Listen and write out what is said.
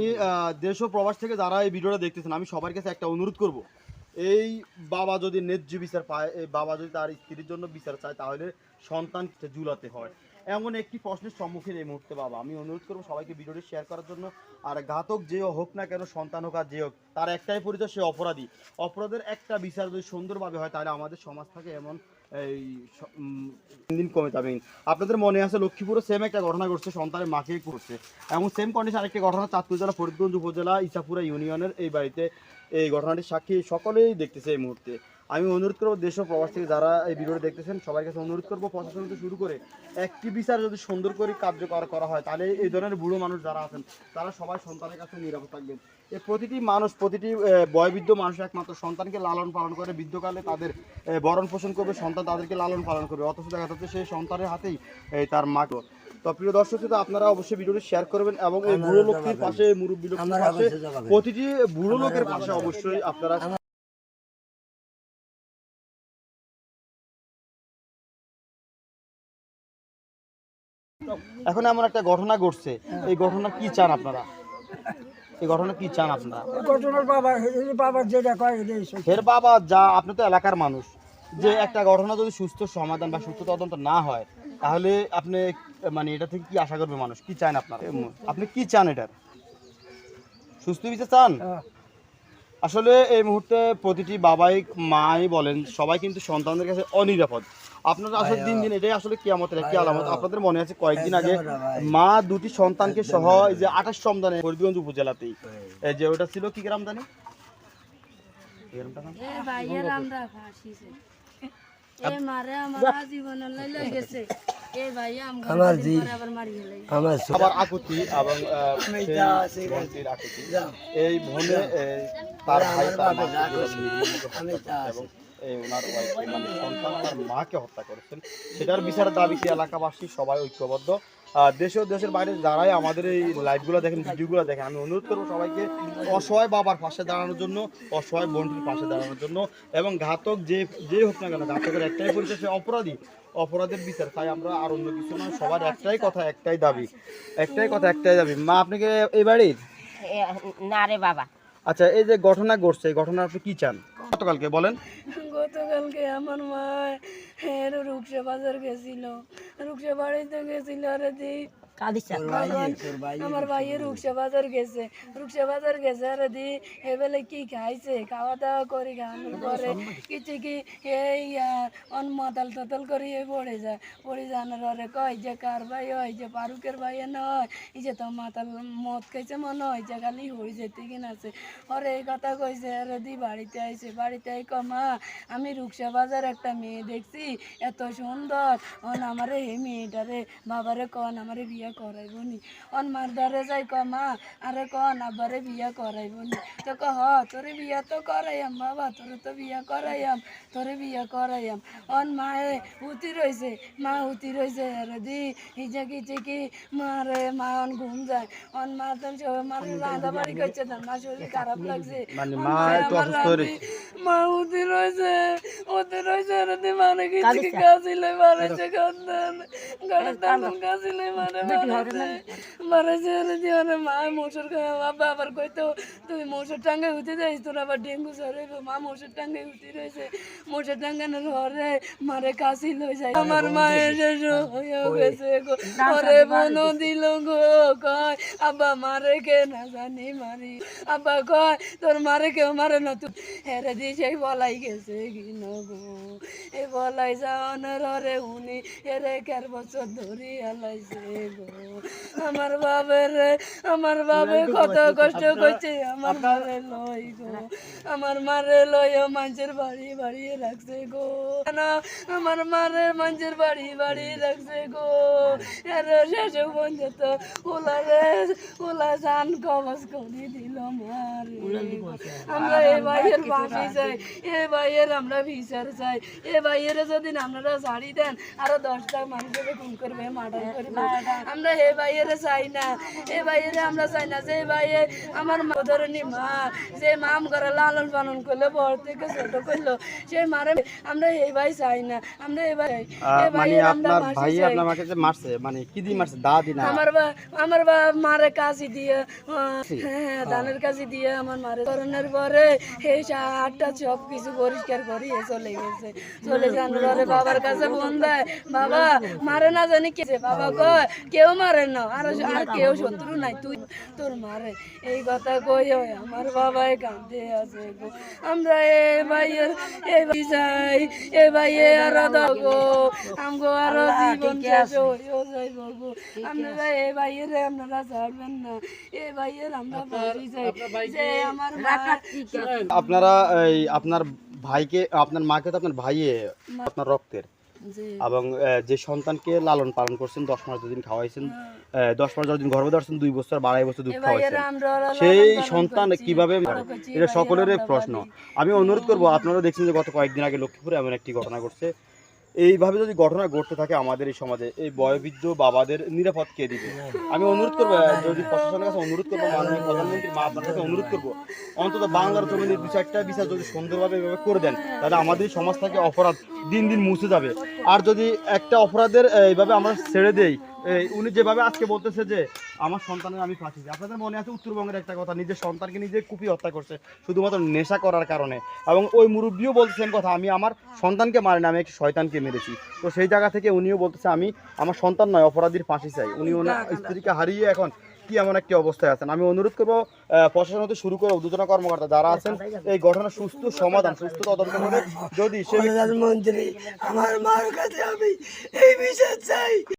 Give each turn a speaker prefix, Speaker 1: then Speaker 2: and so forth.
Speaker 1: আমি দেশ ও প্রবাস থেকে যারা এই ভিডিওটা দেখতেছেন, আমি সবার কাছে একটা অনুরোধ করব। এই বাবা যদি ন্যায্য বিচার পায়, এই বাবা যদি তার স্ত্রীর জন্য বিচার চায়, তাহলে সন্তান জুলাতে হয়। এমন একটি প্রশ্নের সম্মুখীন এই মুহূর্তে বাবা। আমি অনুরোধ করব সবাইকে ভিডিওটি শেয়ার করার জন্য। আর ঘাতক যে হোক না কেন, সন্তান হোক আর যে হোক, তার একটাই পরিচয়, সে অপরাধী। অপরাধের একটা বিচার যদি সুন্দরভাবে হয়, তাহলে আমাদের সমাজ থাকে এমন এই দিন কমে যাবে। আপনাদের মনে আছে লক্ষ্মীপুরে সেম একটা ঘটনা ঘটছে, সন্তানের মাকে করছে। এবং সেম কন্ডিশন আরেকটি ঘটনা চাঁদপুর জেলা ফরিদগঞ্জ উপজেলা ইসাপুরা ইউনিয়নের এই বাড়িতে এই ঘটনাটি সাক্ষী সকলেই দেখতেছে এই মুহূর্তে। আমি অনুরোধ করব দেশ ও প্রবাস থেকে যারা এই ভিডিওটি দেখতেছেন সবার কাছে অনুরোধ করব প্রশাসন থেকে শুরু করে একটি বিচার যদি সুন্দর করে কার্যকর করা হয় তাহলে এই ধরনের বুড়ো মানুষ যারা আছেন তারা সবাই সন্তানের কাছে নিরাপদ থাকবেন। এ প্রতিটি মানুষ প্রতিটি বয়বৃদ্ধ মানুষ একমাত্র সন্তানকে লালন পালন করে। বৃদ্ধকালে তাদের বরণ পোষণ করবে সন্তান তাদেরকে লালন পালন করবে। অথচ দেখা যাচ্ছে সেই সন্তানের হাতেই এই তার মাকে তো প্রিয় দর্শক শ্রোতা, আপনারা অবশ্যই ভিডিওটি শেয়ার করবেন এবং এই বুড়ো লোকটির পাশে মুরব্বী লোকের পাশে প্রতিটি বুড়ো লোকের পাশে অবশ্যই আপনারা এখন এমন একটা ঘটনা ঘটছে। এই ঘটনা কি চান আপনারা? এই ঘটনা কি চান আপনারা?
Speaker 2: ঘটনার বাবা এই যেটা কয় এটাই
Speaker 1: বাবা যা আপনি তো এলাকার মানুষ। যে একটা ঘটনা যদি সুস্থ সমাধান বা সুস্থ তদন্ত না হয় তাহলে আপনি মানে এটা থেকে কি আশা করবে মানুষ? কি চান আপনার? আপনি কি চান এটার? সুস্থ বিচার চান?
Speaker 2: হ্যাঁ।
Speaker 1: আসলে এই মুহূর্তে প্রতিটি বাবাই মাই বলেন সবাই কিন্তু সন্তানদের কাছে অনিরাপদ। আপনারা আসলে দিন দিন এটাই আসলে কিয়ামতের একটি আলামত। আপনাদের মনে আছে কয়েকদিন আগে মা দুটি সন্তানকে সহ এই যে আঠাশ সন্তানে ফরিদগঞ্জ উপজেলাতেই। এই যে ওটা ছিল কি গ্রাম জানি? এই গ্রামটার নাম?
Speaker 3: এ ভাইয়ের আমরা ফাঁসিছে এ মারে আমার জীবন লই গেছে। এ ভাই আমগো
Speaker 2: আমার
Speaker 3: দিন
Speaker 2: জি-
Speaker 3: পরে আবার মারি গেলে
Speaker 2: আমার
Speaker 1: আবার আকুতি এবং আহ, সেই বোনটির আকুতি। এই বোনে তার ভাই তার এবং এই ওনার মানে সন্তান তার মাকে হত্যা করেছেন। সেটার বিচারের দাবিতে এলাকাবাসী? সবাই ঐক্যবদ্ধ। দেশে ও দেশের বাইরে যারাই আমাদের এই লাইভগুলো দেখেন ভিডিওগুলো দেখেন আমি অনুরোধ করব সবাইকে অসহায় বাবার পাশে দাঁড়ানোর জন্য অসহায় বোনটির পাশে দাঁড়ানোর জন্য এবং ঘাতক যে যে হোক না কেন ঘাতকের একটাই পরিচয় সে অপরাধী। অপরাধের বিচার তাই আমরা আর অন্য কিছু না সবার একটাই কথা একটাই দাবি। একটাই কথা একটাই দাবি। মা আপনি কি এই বাড়ির?
Speaker 4: না রে বাবা।
Speaker 1: আচ্ছা এই যে ঘটনা ঘটছে এই ঘটনা আপনি কি চান? গতকালকে বলেন।
Speaker 3: গতকালকে আমার মা রুকসা রূপসা বাজার গেছিল। রুকসা বাড়িতে গেছিল আরে দি আমার রুকসা বাজার গেছে। রুকসা বাজার গেছে আরে দি এবেলে কি খাইছে? খাওয়া দাওয়া করে খাওয়ানোর পরে কিছু কি এই অন মাতাল তাতাল করে এ পড়ে যায়। পড়ে জানার পরে কয় যে কার ভাই হয় যে পারুকের ভাই নয়। এই যে তো মাতাল মদ খাইছে মনে হয় যে খালি হয়ে যেতে কিনা আছে। ওরে এই কথা কইছে আরে দি বাড়িতে আইছে বাড়িতে আই ক মা। আমি রুকসা বাজার একটা মেয়ে দেখছি এত সুন্দর। অন আমারে এই মেয়েটারে বাবারে কন আমারে বিয়া করাইব নি অন মার দ্বারে যাই ক মা আরে কন আবারে বিয়া করাইব নি তো ক হ তোরে বিয়া তো করাইয়াম বাবা তোরে তো বিয়া করাইয়াম তোরে বিয়া করাইয়াম। অন মায়ে উতি রইছে মা উতি রইছে আরে দি হিজা কিছে কি মারে মা অন ঘুম যায়। অন মা তো মারে রাঁধা বাড়ি করছে তার মা শরীর খারাপ লাগছে।
Speaker 1: মানে মা একটু অসুস্থ হয়ে
Speaker 3: মা উতি রইছে উতি রইছে আরে মানে কিছু কাজিলে মারেছে কান্দান গাড়ি কাজিলে মানে মারেছে মারেছে দি আরে মা মোশর খাওয়া বাবা আবার কইতো তুই মোশর টাঙ্গে উঠে যাইস তোর আবার ডেঙ্গু সরাইবে মা মোশর টাঙ্গে উঠে রয়েছে। মোশর টাঙ্গানোর ঘরে মারে কাশি লই যায়। আমার মায়ের শেষ হয়ে গেছে গো। ওরে বনো দিল গো কয় আব্বা মারে কে না জানি মারি। আব্বা কয় তোর মারে কেউ মারে না তুই হেরে দি সেই বলাই গেছে কি গো। এ বলাই যাওয়ানোর হরে উনি এরে কের বছর ধরি আলাইছে গো। আমার বাবের আমার বাবে কত কষ্ট করছে আমার মারে লই গো। আমার মারে লই মানুষের বাড়ি বাড়ি রাখছে গো। আমার মারে মানুষের বাড়ি বাড়ি রাখছে গো। এর শেষ পর্যন্ত ওলারে ওলা জান কবচ করে দিল মারে আমরা ভাইয়ের চাই এ ভাইয়ের আমরা বিচার চাই এ ভাইয়ের যদি আপনারা ছাড়ি দেন আরও দশটা মানুষের খুন করবে মার্ডার করবে আমরা ভাইয়েরে চাই না এ ভাইয়েরে আমরা চাই না যে ভাইয়ে আমার মা ধরনি মা যে মাম করে লালন পালন করল বড় থেকে ছোট করল সেই মারে আমরা এই ভাই চাই না আমরা এই ভাই এ
Speaker 1: মানে
Speaker 3: আমরা
Speaker 1: আপনার ভাই আপনার মাকে যে মারছে মানে কি দিয়ে মারছে দা দি
Speaker 3: আমার আমার বা মারে কাশি দিয়ে হ্যাঁ ধানের কাশি দিয়ে আমার মারে করোনার পরে এই আটটা সব কিছু পরিষ্কার করিয়ে চলে গেছে। চলে যাওয়ার পরে বাবার কাছে ফোন দেয় বাবা মারে না জানি কে বাবা কয় কেউ মারে না আর আর কেউ শত্রু নাই তুই তোর মারে। এই কথা কই হয় আমার বাবাই কাঁদতে আছে গো। আমরা এ ভাইয়ের এ ভাই চাই এ ভাইয়ে আর দাও আমগো আরও জীবন শেষ হইও। যাইব গো আপনারা এ ভাইয়ের আপনারা ছাড়বেন না। এ ভাইয়ের আমরা বাড়ি যাই যে আমার
Speaker 1: আপনারা এই আপনার ভাইকে আপনার মাকে তো আপনার ভাইয়ে আপনার রক্তের। এবং যে সন্তানকে লালন পালন করছেন দশ মাস দুদিন খাওয়াইছেন দশ মাস দুদিন গর্ভে ধরছেন দুই বছর আড়াই বছর দুধ খাওয়াইছেন। সেই সন্তান কীভাবে এটা
Speaker 3: সকলের
Speaker 1: প্রশ্ন। আমি অনুরোধ করব আপনারা দেখছেন যে গত কয়েকদিন আগে লক্ষ্মীপুরে এমন একটি ঘটনা ঘটছে। এইভাবে যদি ঘটনা ঘটতে থাকে আমাদের এই সমাজে, এই বয়োবৃদ্ধ বাবাদের নিরাপদ কে দিবে? আমি অনুরোধ করব, যদি প্রশাসনের কাছে অনুরোধ করব, মাননীয় প্রধানমন্ত্রী মা আপনার কাছে অনুরোধ করব, অন্তত বাংলার জমিনের দু চারটা বিচার যদি সুন্দরভাবে এভাবে করে দেন, তাহলে আমাদের সমাজ থেকে অপরাধ দিন দিন মুছে যাবে। আর যদি একটা অপরাধের, এইভাবে আমরা ছেড়ে দেই এই উনি যেভাবে আজকে বলতেছে যে আমার সন্তানের আমি ফাঁসি। আপনাদের মনে আছে উত্তরবঙ্গের একটা কথা নিজের সন্তানকে নিজে কুপি হত্যা করছে শুধুমাত্র নেশা করার কারণে। এবং ওই মুরব্বীও বলতেছেন কথা আমি আমার সন্তানকে মারি না আমি একটি শয়তানকে মেরেছি। তো সেই জায়গা থেকে উনিও বলতেছে আমি আমার সন্তান নয় অপরাধীর ফাঁসি চাই। উনি ওনার স্ত্রীকে হারিয়ে এখন কি এমন একটি অবস্থায় আছেন? আমি অনুরোধ করব আহ, প্রশাসন হতে শুরু করে উদ্বোধন কর্মকর্তা যারা আছেন এই ঘটনার সুস্থ সমাধান সুস্থ তদন্ত করে যদি সে
Speaker 2: প্রধানমন্ত্রী আমার মার কাছে আমি এই বিষয় চাই।